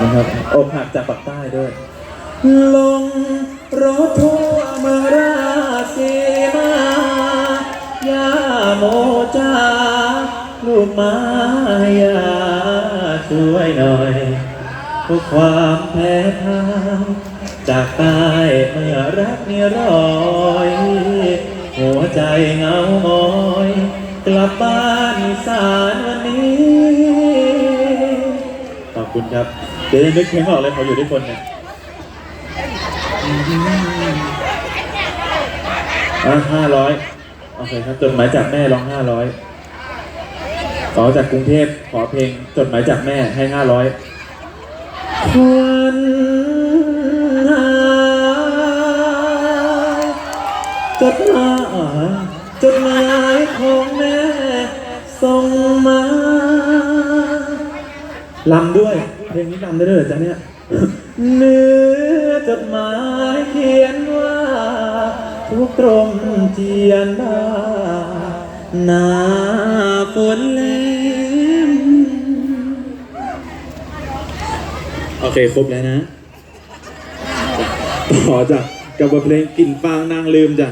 นะครับอกหักจากปากใต้ด้วย ลงรถทัวเมืองราชสีมายาโมจาลูกม้ยาช่วยหน่อยทุกความแพ้ทางจากใต้เมื่อรักนี่รอยหัวใจเงาหงอยกลับบ้านสานวันนี้ ขอบคุณครับ เดี๋ยวจะนึกเพลงออกเลยเขาอยู่ด้วยคนเนี่ยอะห้าร้อยโอเคครับจดหมายจากแม่ร้องห้าร้อยขอจากกรุงเทพขอเพลงจดหมายจากแม่ให้ห้าร้อยควรหายจดหมายจดหมายของแม่ส่งมา ลำด้วย เพลงนี้ลำได้ด้วยเหรอจ๊ะเนี่ย เนื้อจดหมายเขียนว่า ทุกตรงเจียนบ้าหนาฝนแลมโอเค ครบแล้วนะ ต่อจากกับบทเพลงกลิ่นฟางนางลืมจ้ะ